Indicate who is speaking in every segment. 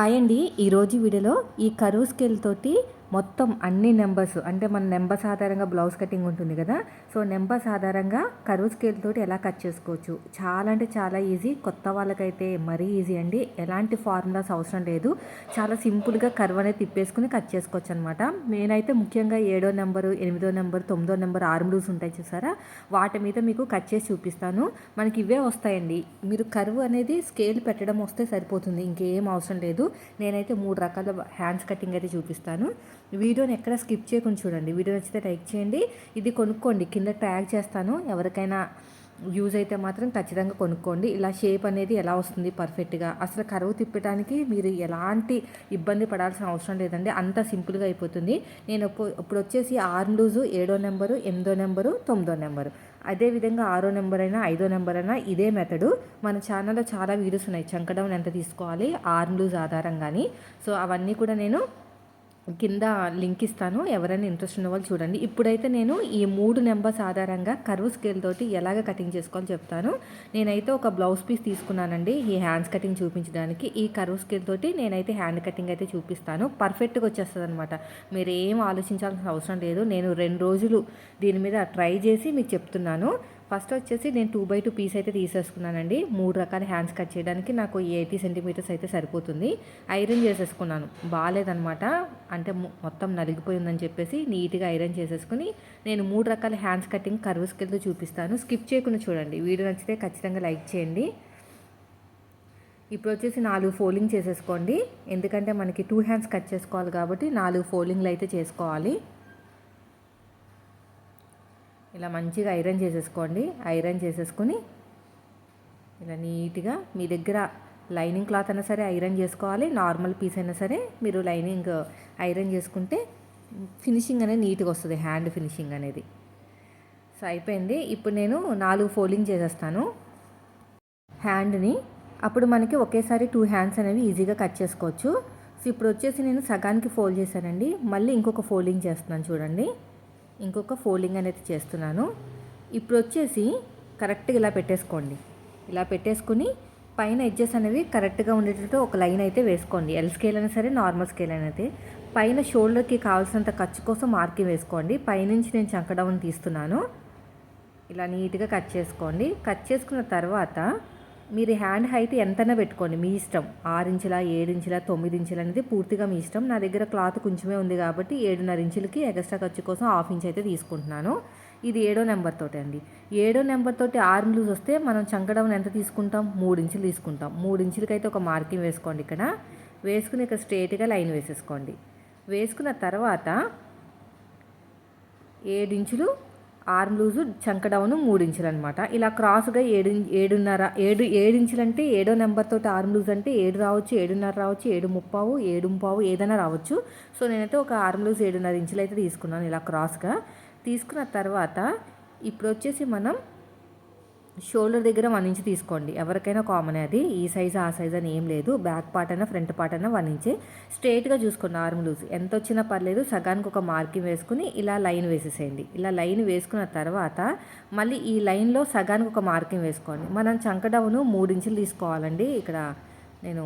Speaker 1: Hi అండి. ఈరోజు వీడియోలో ఈ కరువు స్కేల్ తోటి మొత్తం అన్ని నెంబర్స్ అంటే మన నెంబర్స్ ఆధారంగా బ్లౌజ్ కటింగ్ ఉంటుంది కదా సో నెంబర్స్ ఆధారంగా కరువు స్కేల్ తోటి ఎలా కట్ చేసుకోవచ్చు? చాలా అంటే చాలా ఈజీ కొత్త వాళ్ళకైతే మరీ ఈజీ అండి. ఎలాంటి ఫార్ములాస్ అవసరం లేదు. చాలా సింపుల్గా కరువు అనేది తిప్పేసుకుని కట్ చేసుకోవచ్చు అనమాట నేనైతే ముఖ్యంగా ఏడో నెంబరు ఎనిమిదో నెంబర్ తొమ్మిదో నెంబర్ ఆర్మ్ లూస్ ఉంటాయి చూసారా? వాటి మీద మీకు కట్ చేసి చూపిస్తాను. మనకి ఇవే వస్తాయండి. మీరు కరువు అనేది స్కేల్ పెట్టడం వస్తే సరిపోతుంది ఇంకేం అవసరం లేదు. నేనైతే మూడు రకాల హ్యాండ్స్ కటింగ్ అయితే చూపిస్తాను. వీడియోని ఎక్కడ స్కిప్ చేయకుండా చూడండి. వీడియో నచ్చితే లైక్ చేయండి. ఇది కొనుక్కోండి. కింద ట్యాగ్ చేస్తాను. ఎవరికైనా యూజ్ అయితే మాత్రం ఖచ్చితంగా కొనుక్కోండి. ఇలా షేప్ అనేది ఎలా వస్తుంది పర్ఫెక్ట్గా? అసలు కరువు తిప్పడానికి మీరు ఎలాంటి ఇబ్బంది పడాల్సిన అవసరం లేదండి. అంత సింపుల్గా అయిపోతుంది. నేను ఇప్పుడు వచ్చేసి ఆరు లూజు ఏడో నెంబరు ఎనిమిదో నెంబరు తొమ్మిదో నెంబరు. అదేవిధంగా ఆరో నెంబర్ అయినా ఐదో నెంబర్ అయినా ఇదే మెథడు. మన ఛానల్లో చాలా వీడియోస్ ఉన్నాయి. చంకడం ఎంత తీసుకోవాలి? Arm loose ఆధారంగాని. సో అవన్నీ కూడా నేను కింద లింక్ ఇస్తాను. ఎవరైనా ఇంట్రెస్ట్ ఉన్న వాళ్ళు చూడండి. ఇప్పుడైతే నేను ఈ మూడు నెంబర్స్ ఆధారంగా కర్వ్ స్కేల్ తోటి ఎలాగ కటింగ్ చేసుకోవాలో చెప్తాను. నేనైతే ఒక బ్లౌజ్ పీస్ తీసుకున్నానండి. ఈ హ్యాండ్స్ కటింగ్ చూపించడానికి ఈ కర్వ్ స్కేల్ తోటి నేనైతే హ్యాండ్ కటింగ్ అయితే చూపిస్తాను. పర్ఫెక్ట్గా వచ్చేస్తుంది అనమాట మీరు ఏం ఆలోచించాల్సిన అవసరం లేదు. నేను రెండు రోజులు దీని మీద ట్రై చేసి మీకు చెప్తున్నాను. ఫస్ట్ వచ్చేసి నేను టూ బై టూ పీస్ అయితే తీసేసుకున్నానండి. మూడు రకాల హ్యాండ్స్ కట్ చేయడానికి నాకు ఎయిటీ సెంటీమీటర్స్ అయితే సరిపోతుంది. ఐరన్ చేసేసుకున్నాను. బాగాలేదనమాట అంటే మొత్తం నలిగిపోయిందని చెప్పేసి నీట్గా ఐరన్ చేసేసుకుని నేను మూడు రకాల హ్యాండ్స్ కటింగ్ కర్వ్స్ కింద చూపిస్తాను. స్కిప్ చేయకుండా చూడండి. వీడియో నచ్చితే ఖచ్చితంగా లైక్ చేయండి. ఇప్పుడు వచ్చేసి నాలుగు ఫోల్డింగ్ చేసేసుకోండి. ఎందుకంటే మనకి టూ హ్యాండ్స్ కట్ చేసుకోవాలి కాబట్టి నాలుగు ఫోల్డింగ్లు అయితే చేసుకోవాలి. ఇలా మంచిగా ఐరన్ చేసేసుకోండి. ఐరన్ చేసేసుకుని ఇలా నీట్గా మీ దగ్గర లైనింగ్ క్లాత్ అయినా సరే ఐరన్ చేసుకోవాలి. నార్మల్ పీస్ అయినా సరే మీరు లైనింగ్ ఐరన్ చేసుకుంటే ఫినిషింగ్ అనేది నీట్గా వస్తుంది. హ్యాండ్ ఫినిషింగ్ అనేది. సో అయిపోయింది. ఇప్పుడు నేను నాలుగు ఫోల్డింగ్ చేసేస్తాను. హ్యాండ్ని అప్పుడు మనకి ఒకేసారి టూ హ్యాండ్స్ అనేవి ఈజీగా కట్ చేసుకోవచ్చు. సో ఇప్పుడు వచ్చేసి నేను సగానికి ఫోల్డ్ చేశానండి. మళ్ళీ ఇంకొక ఫోల్డింగ్ చేస్తున్నాను చూడండి. ఇంకొక ఫోల్డింగ్ అనేది చేస్తున్నాను. ఇప్పుడు వచ్చేసి కరెక్ట్గా ఇలా పెట్టేసుకోండి. ఇలా పెట్టేసుకుని పైన ఎడ్జెస్ అనేవి కరెక్ట్గా ఉండేటట్టు ఒక లైన్ అయితే వేసుకోండి. ఎల్ స్కేల్ అయినా సరే నార్మల్ స్కేల్ అయినా అయితే. పైన షోల్డర్కి కావాల్సినంత ఖర్చు కోసం మార్కింగ్ వేసుకోండి. పైనుంచి నేను చంకడౌన్ తీస్తున్నాను. ఇలా నీట్గా కట్ చేసుకోండి. కట్ చేసుకున్న తర్వాత మీరు హ్యాండ్ హైట్ ఎంతైనా పెట్టుకోండి మీ ఇష్టం. ఆరు ఇంచుల ఏడు ఇంచుల తొమ్మిది ఇంచుల అనేది పూర్తిగా మీ ఇష్టం. నా దగ్గర క్లాత్ కొంచెమే ఉంది కాబట్టి ఏడున్నర ఇంచులకి ఎక్స్ట్రా ఖర్చు కోసం హాఫ్ ఇంచ్ అయితే తీసుకుంటున్నాను. ఇది ఏడో నెంబర్ తోటి అండి. ఏడో నెంబర్ తోటి ఆర్మ్ లూజ్ వస్తే మనం చంకడం ఎంత తీసుకుంటాం? మూడు ఇంచులు తీసుకుంటాం. మూడు ఇంచులకి అయితే ఒక మార్కింగ్ వేసుకోండి ఇక్కడ. వేసుకుని ఇక్కడ స్ట్రేట్గా లైన్ వేసేసుకోండి. వేసుకున్న తర్వాత ఏడు ఇంచులు ఆర్మ్ లూజు చంక డౌన్ మూడు ఇంచులు అనమాట ఇలా క్రాస్గా ఏడు ఏడున్నర ఏడు ఏడు ఇంచులు అంటే ఏడో నెంబర్ తోటి ఆర్మ్ లూజ్ అంటే ఏడు రావచ్చు ఏడున్నర రావచ్చు ఏడు ముప్పావు ఏడు ముప్పావు ఏదైనా రావచ్చు. సో నేనైతే ఒక ఆర్మ్ లూజ్ ఏడున్నర ఇంచులు అయితే తీసుకున్నాను ఇలా క్రాస్గా. తీసుకున్న తర్వాత ఇప్పుడు వచ్చేసి మనం షోల్డర్ దగ్గర వన్ ఇంచ్ తీసుకోండి. ఎవరికైనా కామన్ అది. ఈ సైజ్ ఆ సైజ్ అని ఏం లేదు. బ్యాక్ పార్ట్ అయినా ఫ్రంట్ పార్ట్ అయినా వన్ ఇంచే. స్ట్రేట్గా చూసుకోండి ఆర్మ్ లూజ్ ఎంత వచ్చినా పర్లేదు సగానికి ఒక మార్కింగ్ వేసుకుని ఇలా లైన్ వేసేసేయండి. ఇలా లైన్ వేసుకున్న తర్వాత మళ్ళీ ఈ లైన్లో సగానికి ఒక మార్కింగ్ వేసుకోండి. మనం చంకడవును మూడు ఇంచులు తీసుకోవాలండి. ఇక్కడ నేను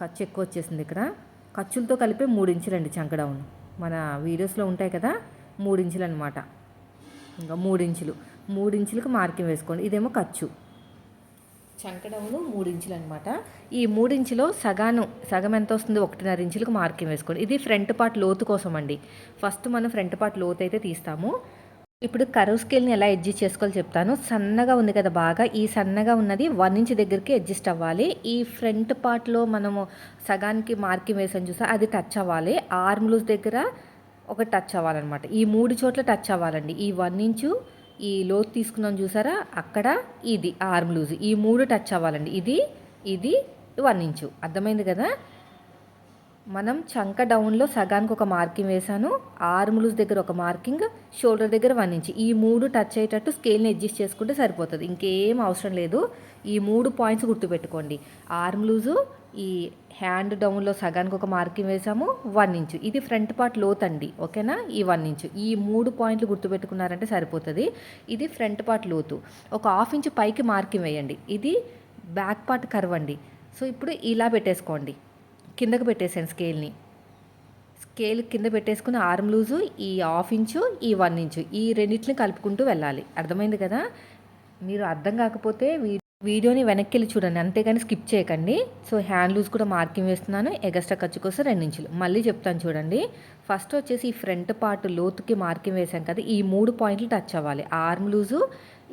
Speaker 1: ఖర్చు ఎక్కువ వచ్చేసింది ఇక్కడ. ఖర్చులతో కలిపి మూడు ఇంచులండి చంకడవును మన వీడియోస్లో ఉంటాయి కదా మూడు ఇంచులు అనమాట ఇంకా మూడు ఇంచులు. మూడు ఇంచులకు మార్కింగ్ వేసుకోండి. ఇదేమో ఖర్చు. చంకడములు మూడు ఇంచులు అనమాట ఈ మూడు ఇంచులో సగాను సగం ఎంత వస్తుంది? ఒకటిన్నర ఇంచులకు మార్కింగ్ వేసుకోండి. ఇది ఫ్రంట్ పార్ట్ లోతు కోసం అండి. ఫస్ట్ మనం ఫ్రంట్ పార్ట్ లోతు అయితే తీస్తాము. ఇప్పుడు కరువు స్కేల్ని ఎలా అడ్జస్ట్ చేసుకోవాలో చెప్తాను. సన్నగా ఉంది కదా బాగా. ఈ సన్నగా ఉన్నది వన్ ఇంచ్ దగ్గరికి అడ్జస్ట్ అవ్వాలి. ఈ ఫ్రంట్ పార్ట్లో మనము సగానికి మార్కింగ్ వేసాను చూసా అది టచ్ అవ్వాలి. ఆర్మ్ లూజ్ దగ్గర ఒక టచ్ అవ్వాలన్నమాట. ఈ మూడు చోట్ల టచ్ అవ్వాలండి. ఈ వన్ ఇంచు ఈ లోతు తీసుకున్నాం చూసారా? అక్కడ ఇది ఆర్మ్ లూజ్. ఈ మూడు టచ్ అవ్వాలండి. ఇది ఇది వన్ ఇంచు. అర్థమైంది కదా? మనం చంక డౌన్లో సగానికి ఒక మార్కింగ్ వేసాను ఆర్మ్ లూజ్ దగ్గర ఒక మార్కింగ్ షోల్డర్ దగ్గర వన్ ఇంచ్ ఈ మూడు టచ్ అయ్యేటట్టు స్కేల్ని అడ్జస్ట్ చేసుకుంటే సరిపోతుంది. ఇంకేం అవసరం లేదు. ఈ మూడు పాయింట్స్ గుర్తుపెట్టుకోండి. ఆర్మ్లూజు ఈ హ్యాండ్ డౌన్లో సగానికి ఒక మార్కింగ్ వేసాము వన్ ఇంచు ఇది ఫ్రంట్ పార్ట్ లోత్ అండి ఓకేనా ఈ వన్ ఇంచు ఈ మూడు పాయింట్లు గుర్తుపెట్టుకున్నారంటే సరిపోతుంది. ఇది ఫ్రంట్ పార్ట్ లోతు. ఒక హాఫ్ ఇంచు పైకి మార్కింగ్ వేయండి. ఇది బ్యాక్ పార్ట్ కర్వ్ అండి. సో ఇప్పుడు ఇలా పెట్టేసుకోండి. కిందకు పెట్టేసాను స్కేల్ని. స్కేల్ కింద పెట్టేసుకుని ఆర్మ్ లూజు ఈ హాఫ్ ఇంచు ఈ వన్ ఇంచు ఈ రెండింటిని కలుపుకుంటూ వెళ్ళాలి. అర్థమైంది కదా? మీరు అర్థం కాకపోతే వీడియోని వెనక్కి వెళ్ళి చూడండి. అంతేగాని స్కిప్ చేయకండి. సో హ్యాండ్ లూజ్ కూడా మార్కింగ్ వేస్తున్నాను. ఎగస్ట్రా ఖర్చు కోసం రెండు ఇంచులు. మళ్ళీ చెప్తాను చూడండి. ఫస్ట్ వచ్చేసి ఈ ఫ్రంట్ పార్ట్ లోతుకి మార్కింగ్ వేసాం కదా ఈ మూడు పాయింట్లు టచ్ అవ్వాలి. ఆర్మ్ లూజు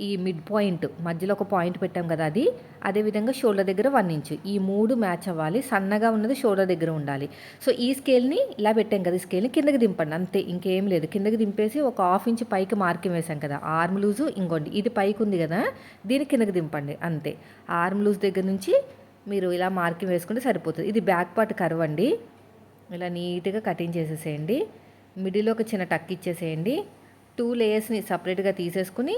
Speaker 1: ఈ మిడ్ పాయింట్ మధ్యలో ఒక పాయింట్ పెట్టాం కదా అది అదేవిధంగా షోల్డర్ దగ్గర వన్ ఇంచు ఈ మూడు మ్యాచ్ అవ్వాలి సన్నగా ఉన్నది షోల్డర్ దగ్గర ఉండాలి. సో ఈ స్కేల్ని ఇలా పెట్టాం కదా ఈ స్కేల్ని కిందకి దింపండి అంతే ఇంకేం లేదు. కిందకి దింపేసి ఒక హాఫ్ ఇంచ్ పైకి మార్కింగ్ వేసాం కదా ఆర్మ్ లూజు ఇంకోండి ఇది పైకి ఉంది కదా దీన్ని కిందకి దింపండి అంతే. ఆర్మ్ లూజ్ దగ్గర నుంచి మీరు ఇలా మార్కింగ్ వేసుకుంటే సరిపోతుంది. ఇది బ్యాక్ పార్ట్ కర్వ్ అండి. ఇలా నీట్గా కటింగ్ చేసేసేయండి. మిడిల్ ఒక చిన్న టక్ ఇచ్చేసేయండి. టూ లేయర్స్ని సపరేట్గా తీసేసుకుని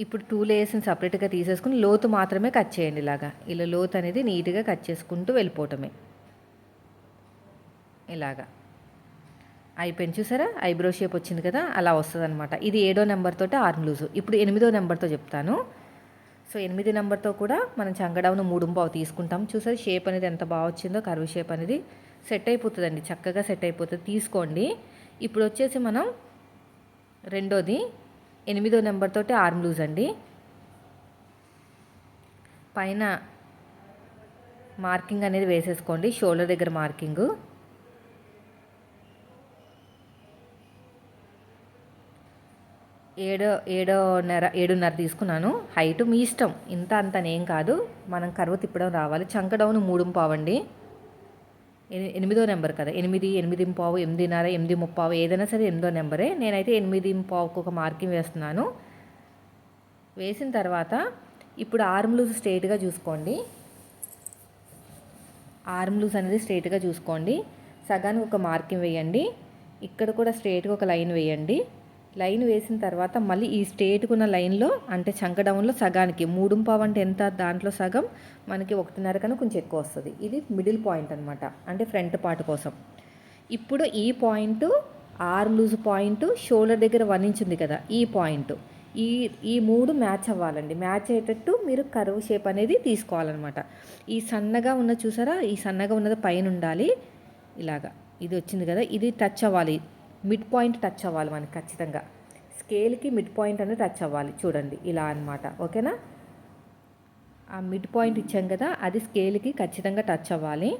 Speaker 1: ఇప్పుడు టూ లేయర్స్ని సపరేట్గా తీసేసుకుని లోతు మాత్రమే కట్ చేయండి ఇలాగా. ఇలా లోతు అనేది నీట్గా కట్ చేసుకుంటూ వెళ్ళిపోవటమే. ఇలాగా. అయిపోయింది చూసారా? ఐబ్రో షేప్ వచ్చింది కదా? అలా వస్తుంది అనమాట ఇది ఏడో నెంబర్తో ఆర్మ్ లూజు ఇప్పుడు ఎనిమిదో నెంబర్తో చెప్తాను. సో ఎనిమిది నెంబర్తో కూడా మనం చంగడవును మూడు పావు తీసుకుంటాం. చూసారు? షేప్ అనేది ఎంత బాగా వచ్చిందో కర్వ్ షేప్ అనేది సెట్ అయిపోతుందండి. చక్కగా సెట్ అయిపోతుంది. తీసుకోండి. ఇప్పుడు వచ్చేసి మనం రెండోది ఎనిమిదో నెంబర్ తోటి ఆర్మ్ లూజ్ అండి. పైన మార్కింగ్ అనేది వేసేసుకోండి షోల్డర్ దగ్గర మార్కింగ్. ఏడో ఏడోన్నర ఏడున్నర తీసుకున్నాను. హైట్ మీ ఇష్టం. ఇంత అంతనేం కాదు. మనం కరువు తిప్పడం రావాలి. చంక డౌన్ మూడు పావండి. ఎనిమిదో నెంబర్ కదా. ఎనిమిది ఎనిమిది పావు ఎనిమిదిన్నర ఎనిమిది ముప్పావు ఏదైనా సరే ఎనిమిదో నెంబరే. నేనైతే ఎనిమిది పావుకు ఒక మార్కింగ్ వేస్తున్నాను. వేసిన తర్వాత ఇప్పుడు ఆర్మ్ లూజ్ స్ట్రైట్గా చూసుకోండి. ఆర్మ్ లూజ్ అనేది స్ట్రైట్గా చూసుకోండి. సగానికి ఒక మార్కింగ్ వేయండి. ఇక్కడ కూడా స్ట్రైట్గా ఒక లైన్ వేయండి. లైన్ వేసిన తర్వాత మళ్ళీ ఈ స్ట్రైట్గా ఉన్న లైన్లో అంటే చంక డౌన్లో సగానికి మూడు పావు అంటే ఎంత? దాంట్లో సగం మనకి ఒకటిన్నర కన్నా కొంచెం ఎక్కువ వస్తుంది. ఇది మిడిల్ పాయింట్ అనమాట అంటే ఫ్రంట్ పార్ట్ కోసం. ఇప్పుడు ఈ point arm loose point shoulder దగ్గర వన్ ఇంచ్ ఉంది కదా ఈ పాయింట్. ఈ ఈ మూడు మ్యాచ్ అవ్వాలండి. మ్యాచ్ అయ్యేటట్టు మీరు కరువు షేప్ అనేది తీసుకోవాలన్నమాట. ఈ సన్నగా ఉన్న చూసారా? ఈ సన్నగా ఉన్నది పైన ఉండాలి. ఇలాగా. ఇది వచ్చింది కదా ఇది టచ్ అవ్వాలి. మిడ్ పాయింట్ టచ్ అవ్వాలి మనకి ఖచ్చితంగా. స్కేల్కి మిడ్ పాయింట్ అనేది టచ్ అవ్వాలి. చూడండి ఇలా అన్నమాట. ఓకేనా? ఆ మిడ్ పాయింట్ ఇచ్చాం కదా అది స్కేల్కి ఖచ్చితంగా టచ్ అవ్వాలి.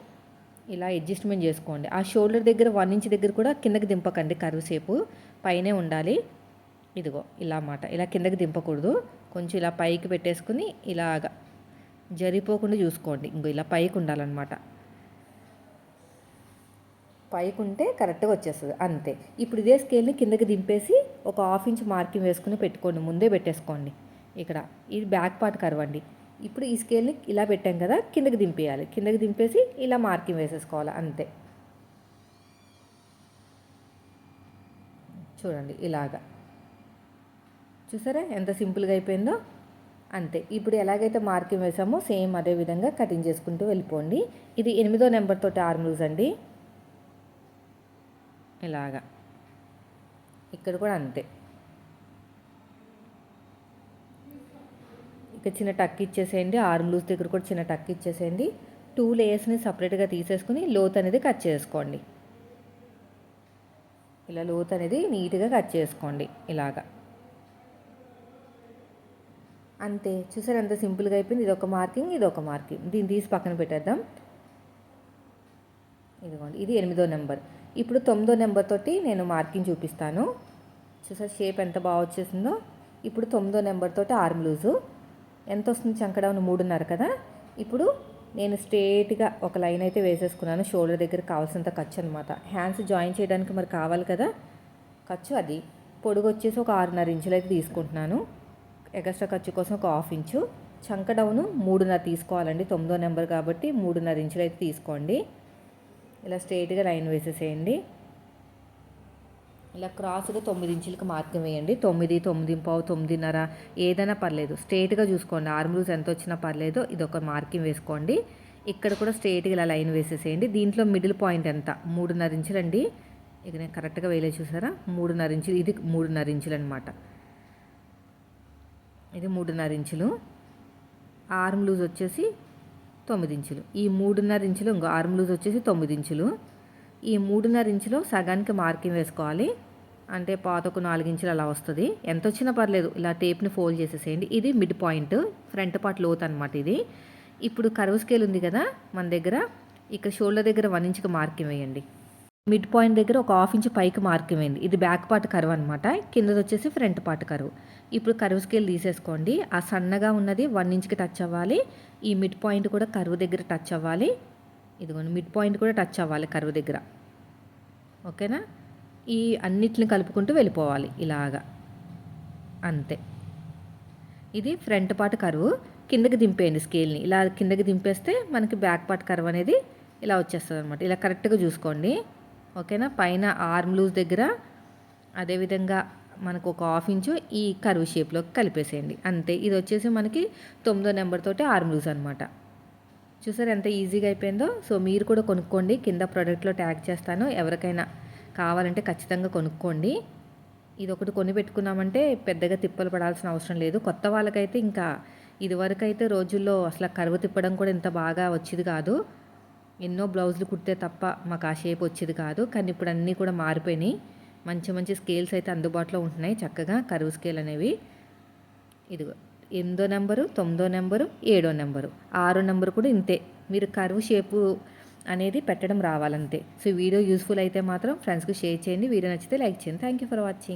Speaker 1: ఇలా అడ్జస్ట్మెంట్ చేసుకోండి. ఆ షోల్డర్ దగ్గర వన్ ఇంచ్ దగ్గర కూడా కిందకి దింపకండి కరువు సేపు పైనే ఉండాలి. ఇదిగో ఇలా అన్నమాట. ఇలా కిందకి దింపకూడదు. కొంచెం ఇలా పైకి పెట్టేసుకుని ఇలాగా జరిపోకుండా చూసుకోండి. ఇంకో ఇలా పైకి ఉండాలన్నమాట. పైకి ఉంటే కరెక్ట్గా వచ్చేస్తుంది. అంతే. ఇప్పుడు ఇదే స్కేల్ని కిందకి దింపేసి ఒక హాఫ్ ఇంచ్ మార్కింగ్ వేసుకుని పెట్టుకోండి. ముందే పెట్టేసుకోండి. ఇక్కడ ఇది బ్యాక్ పార్ట్ కరవండి. ఇప్పుడు ఈ స్కేల్ని ఇలా పెట్టాం కదా కిందకి దింపేయాలి. కిందకి దింపేసి ఇలా మార్కింగ్ వేసేసుకోవాలి. అంతే. చూడండి ఇలాగా. చూసారా? ఎంత సింపుల్గా అయిపోయిందో? అంతే. ఇప్పుడు ఎలాగైతే మార్కింగ్ వేసామో సేమ్ అదే విధంగా కటింగ్ చేసుకుంటూ వెళ్ళిపోండి. ఇది ఎనిమిదో నెంబర్ తోటి ఆర్మ్ లూజ్ అండి. ఇలాగా. ఇక్కడ కూడా అంతే. ఇక చిన్న టక్ ఇచ్చేసేయండి. ఆర్మ్ లూజ్ దగ్గర కూడా చిన్న టక్ ఇచ్చేసేయండి. టూ లేయర్స్ని సపరేట్గా తీసేసుకుని లోత్ అనేది కట్ చేసుకోండి. ఇలా లోత్ అనేది నీట్గా కట్ చేసుకోండి. ఇలాగా. అంతే. చూసారు ఎంత సింపుల్గా అయిపోయింది. ఇది ఒక మార్కింగ్ ఇది ఒక మార్కింగ్. దీన్ని తీసి పక్కన పెట్టేద్దాం. ఇదిగోండి. ఇది ఎనిమిదో నెంబర్. ఇప్పుడు తొమ్మిదో నెంబర్ తోటి నేను మార్కింగ్ చూపిస్తాను. చూసారు షేప్ ఎంత బాగా వచ్చేసిందో? ఇప్పుడు తొమ్మిదో నెంబర్ తోటి ఆర్మ్ లూజు ఎంత వస్తుంది చంకడౌన్ మూడున్నర కదా? ఇప్పుడు నేను స్ట్రేట్గా ఒక లైన్ అయితే వేసేసుకున్నాను. షోల్డర్ దగ్గర కావాల్సినంత ఖర్చు అనమాట హ్యాండ్స్ జాయిన్ చేయడానికి మరి కావాలి కదా? ఖర్చు అది. పొడుగు వచ్చేసి ఒక ఆరున్నర ఇంచులు అయితే తీసుకుంటున్నాను. ఎగస్ట్రా ఖర్చు కోసం ఒక హాఫ్ ఇంచు. చంక మూడున్నర తీసుకోవాలండి. తొమ్మిదో నెంబర్ కాబట్టి మూడున్నర ఇంచులు అయితే తీసుకోండి. ఇలా స్ట్రైట్గా లైన్ వేసేసేయండి. ఇలా క్రాస్గా తొమ్మిది ఇంచులకు మార్కింగ్ వేయండి. తొమ్మిది తొమ్మిది పావు తొమ్మిదిన్నర ఏదైనా పర్లేదు. స్ట్రైట్గా చూసుకోండి. ఆర్మ్ రూల్స్ ఎంత వచ్చినా పర్లేదు. ఇది ఒక మార్కింగ్ వేసుకోండి. ఇక్కడ కూడా స్ట్రైట్గా ఇలా లైన్ వేసేసేయండి. దీంట్లో మిడిల్ పాయింట్ ఎంత? మూడున్నర ఇంచులండి ఇక నేను కరెక్ట్గా వేయలే చూసారా? మూడున్నర ఇంచులు. ఇది మూడున్నర ఇంచులు అనమాట ఇది మూడున్నర ఇంచులు. ఆర్మ్ లూజ్ వచ్చేసి తొమ్మిది ఇంచులు ఈ మూడున్నర ఇంచులు ఇంకో ఆర్మ్ లూజ్ వచ్చేసి తొమ్మిది ఇంచులు ఈ మూడున్నర ఇంచులో సగానికి మార్కింగ్ వేసుకోవాలి. అంటే పాతకు నాలుగు ఇంచులు అలా వస్తుంది. ఎంత వచ్చినా పర్లేదు ఇలా టేప్ని ఫోల్డ్ చేసేసేయండి. ఇది మిడ్ పాయింట్ ఫ్రంట్ పార్ట్ లోత్ అనమాట ఇది. ఇప్పుడు కరువు స్కేల్ ఉంది కదా మన దగ్గర ఇక్కడ షోల్డర్ దగ్గర వన్ ఇంచుకి మార్కింగ్ వేయండి. మిడ్ పాయింట్ దగ్గర ఒక హాఫ్ ఇంచ్ పైకి మార్కింగ్ వేయండి. ఇది బ్యాక్ పార్ట్ కరువు అనమాట కిందది వచ్చేసి ఫ్రంట్ పార్ట్ కరువు. ఇప్పుడు కరువు స్కేల్ తీసేసుకోండి. ఆ సన్నగా ఉన్నది వన్ ఇంచ్కి టచ్ అవ్వాలి. ఈ మిడ్ పాయింట్ కూడా కరువు దగ్గర టచ్ అవ్వాలి. ఇదిగోండి మిడ్ పాయింట్ కూడా టచ్ అవ్వాలి కరువు దగ్గర. ఓకేనా? ఈ అన్నిటిని కలుపుకుంటూ వెళ్ళిపోవాలి ఇలాగా. అంతే. ఇది ఫ్రంట్ పార్ట్ కరువు కిందకి దింపేయండి స్కేల్ని. ఇలా కిందకి దింపేస్తే మనకి బ్యాక్ పార్ట్ కరువు అనేది ఇలా వచ్చేస్తుంది అనమాట ఇలా కరెక్ట్గా చూసుకోండి. ఓకేనా? పైన ఆర్మ్ లూజ్ దగ్గర అదేవిధంగా మనకు ఒక హాఫ్ ఇంచు ఈ కరువు షేప్లోకి కలిపేసేయండి. అంతే ఇది వచ్చేసి మనకి తొమ్మిదో నెంబర్ తోటి ఆర్మ్ లూజ్ అనమాట చూసారు ఎంత ఈజీగా అయిపోయిందో? సో మీరు కూడా కొనుక్కోండి. కింద ప్రోడక్ట్లో ట్యాగ్ చేస్తాను. ఎవరికైనా కావాలంటే ఖచ్చితంగా కొనుక్కోండి. ఇది ఒకటి కొని పెట్టుకున్నామంటే పెద్దగా తిప్పలు పడాల్సిన అవసరం లేదు. కొత్త వాళ్ళకైతే ఇంకా ఇదివరకైతే రోజుల్లో అసలు కరువు తిప్పడం కూడా ఇంత బాగా వచ్చేది కాదు. ఎన్నో బ్లౌజులు కుడితే తప్ప మాకు ఆ షేప్ వచ్చేది కాదు. కానీ ఇప్పుడు అన్నీ కూడా మారిపోయినాయి. మంచి మంచి స్కేల్స్ అయితే అందుబాటులో ఉంటున్నాయి. చక్కగా కరువు స్కేల్ అనేవి. ఇదిగో ఎనిమిదో నెంబరు తొమ్మిదో నెంబరు ఏడో నెంబరు. ఆరో నెంబరు కూడా ఇంతే. మీరు కరువు షేపు అనేది పెట్టడం రావాలంతే. సో వీడియో యూస్ఫుల్ అయితే మాత్రం ఫ్రెండ్స్కి షేర్ చేయండి. వీడియో నచ్చితే లైక్ చేయండి. Thank you for watching